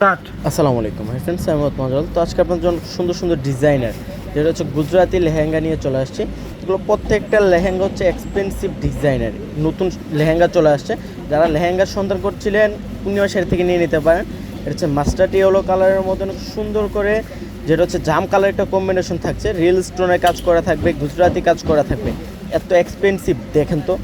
আসসালামু আলাইকুম hi friends আমি মজাল তো আজকে আপনার জন্য সুন্দর সুন্দর ডিজাইনার যেটা হচ্ছে গুজরাটি লেহেঙ্গা নিয়ে চলে আসছে। এগুলো প্রত্যেকটা লেহেঙ্গা হচ্ছে এক্সপেন্সিভ ডিজাইনার নতুন লেহেঙ্গা চলে আসছে। যারা লেহেঙ্গার সন্ধান করছিলেন পূর্ণিমা শাড়ি থেকে নিয়ে নিতে পারেন। এটা হচ্ছে মাস্টার্ড ইয়েলো কালারের অনেক সুন্দর করে যেটা হচ্ছে জাম কালার একটা কম্বিনেশন থাকছে। রিয়েল স্টোনের কাজ করা থাকবে গুজরাতি কাজ করা থাকবে। এত এক্সপেন্সিভ দেখেন তো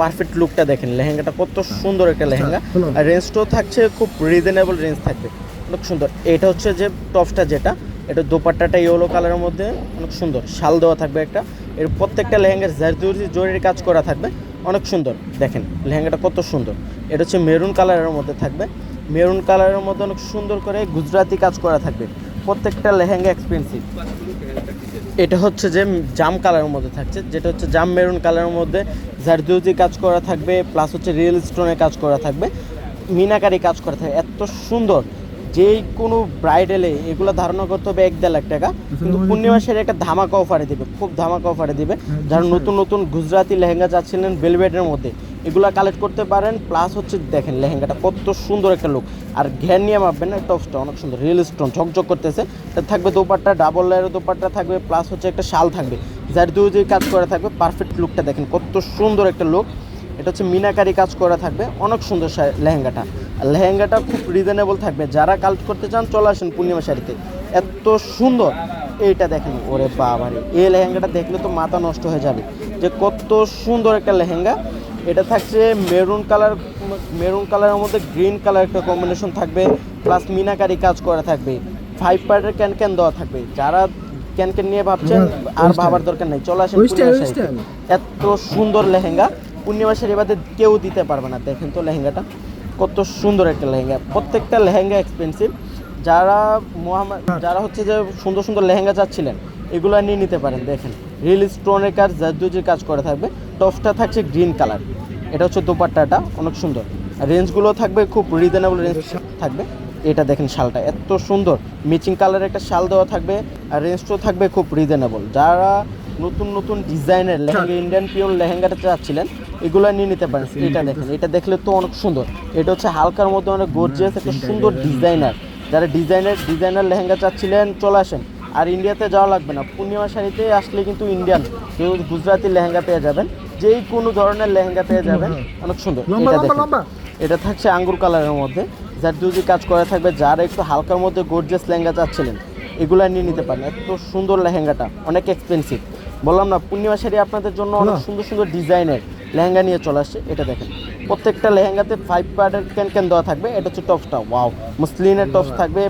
পারফেক্ট লুকটা দেখেন। লেহেঙ্গাটা কত সুন্দর একটা লেহেঙ্গা। আর রেঞ্জটাও থাকছে খুব রিজনেবল রেঞ্জ থাকবে। অনেক সুন্দর। এটা হচ্ছে যে টপসটা যেটা, এটা দোপাট্টাটা ইয়েলো কালারের মধ্যে অনেক সুন্দর। শাল দেওয়া থাকবে একটা। এর প্রত্যেকটা লেহেঙ্গার জারজুরি জরির কাজ করা থাকবে। অনেক সুন্দর। দেখেন, লেহেঙ্গাটা কত সুন্দর। এটা হচ্ছে মেরুন কালারের মধ্যে থাকবে। মেরুন কালারের মধ্যে অনেক সুন্দর করে গুজরাতি কাজ করা থাকবে। প্রত্যেকটা লেহেঙ্গা এক্সপেন্সিভ এটা হচ্ছে যে জাম কালারের মধ্যে থাকছে। যেটা হচ্ছে জাম মেরুন কালারের মধ্যে জারদুজি কাজ করা থাকবে। প্লাস হচ্ছে রিয়েল স্টোনে কাজ করা থাকবে। মিনাকারি কাজ করা থাকবে। এত সুন্দর। যেই কোনো ব্রাইডালে এগুলো ধারণা করতে হবে এক দেড় লাখ টাকা কিন্তু পূর্ণিমা শাড়ি একটা ধামাকা অফারে দিবে খুব ধামাকা অফারে দিবে। যারা নতুন নতুন গুজরাতি লেহেঙ্গা চাচ্ছিলেন বেলভেটের মধ্যে এগুলো কালেক্ট করতে পারেন প্লাস হচ্ছে দেখেন লেহেঙ্গাটা কত সুন্দর একটা লুক আর ঘ্যান নিয়ে মাপবেন না টপসটা অনেক সুন্দর রিয়েল স্টোন ঝকঝক করতেছে। তার থাকবে দোপাট্টা ডাবল লেয়ারের দোপাট্টা থাকবে প্লাস হচ্ছে একটা শাল থাকবে। যার দুই যে কাজ করা থাকবে পারফেক্ট লুকটা দেখেন কত সুন্দর একটা লুক এটা হচ্ছে মিনাকারি কাজ করা থাকবে অনেক সুন্দর লেহেঙ্গাটা। লেহেঙ্গাটা খুব রিজনেবল থাকবে। যারা কালেক্ট করতে চান চলে আসেন পূর্ণিমা শাড়িতে। এত সুন্দর। এইটা দেখেন ওরে বাবারে। এই লেহেঙ্গাটা দেখলে তো মাথা নষ্ট হয়ে যাবে। যে কত সুন্দর একটা লেহেঙ্গা। এটা থাকছে মেরুন কালার মেরুন কালারের মধ্যে গ্রিন কালার একটা কম্বিনেশন থাকবে। প্লাস মিনাকারি কাজ করা থাকবে। ফাইভ পার্টের ক্যান ক্যান দেওয়া থাকবে। যারা ক্যান ক্যান নিয়ে ভাবছেন আর ভাবার দরকার নেই। চলে আসেন এত সুন্দর লেহেঙ্গা। পূর্ণিমা শাড়ি বাদে কেউ দিতে পারবে না। দেখেন তো লেহেঙ্গাটা। কত সুন্দর একটা লেহেঙ্গা প্রত্যেকটা লেহেঙ্গা এক্সপেন্সিভ যারা মোহাম্মদ যারা হচ্ছে যে সুন্দর সুন্দর লেহেঙ্গা চাচ্ছিলেন এগুলো নিয়ে নিতে পারেন দেখেন। রিল স্টোনের কাজ জারদুজির কাজ করে থাকবে। টপসটা থাকছে গ্রিন কালার এটা হচ্ছে দোপাট্টাটা অনেক সুন্দর। রেঞ্জগুলো থাকবে খুব রিজনেবল রেঞ্জ থাকবে। এটা দেখেন শালটা এত সুন্দর। ম্যাচিং কালারের একটা শাল দেওয়া থাকবে আর রেঞ্জটাও থাকবে খুব রিজনেবল যারা নতুন নতুন ডিজাইনের লেহেঙ্গা ইন্ডিয়ান পিওর লেহেঙ্গাটা চাচ্ছিলেন এগুলো নিয়ে নিতে পারেন। এটা দেখেন এটা দেখলে তো অনেক সুন্দর। এটা হচ্ছে হালকার মধ্যে অনেক গর্জিয়াস একটা সুন্দর ডিজাইনার। যারা ডিজাইনার ডিজাইনার লেহেঙ্গা চাচ্ছিলেন চলে আসেন। আর ইন্ডিয়াতে যাওয়া লাগবে না। পূর্ণিমা শাড়িতে আসলে কিন্তু ইন্ডিয়ান কেউ গুজরাতি লেহেঙ্গা পেয়ে যাবেন। যেই কোনো ধরনের লেহেঙ্গা পেয়ে যাবেন অনেক সুন্দর। এটা দেখেন। এটা থাকছে আঙ্গুর কালারের মধ্যে। যার দুজি কাজ করা থাকবে যারা একটু হালকার মধ্যে গর্জিয়াস লেহেঙ্গা চাচ্ছিলেন এগুলা নিয়ে নিতে পারেন। এত সুন্দর লেহেঙ্গাটা অনেক এক্সপেন্সিভ বললাম না পূর্ণিমা শাড়ি আপনাদের জন্য অনেক সুন্দর সুন্দর ডিজাইনের লেহেঙ্গা নিয়ে চলে আসছে এটা দেখেন। প্রত্যেকটা লেহেঙ্গাতে ফাইভ পার্টের ক্যান ক্যান দেওয়া থাকবে এটা হচ্ছে টপসটা ওয়াও মুসলিনের টপস থাকবে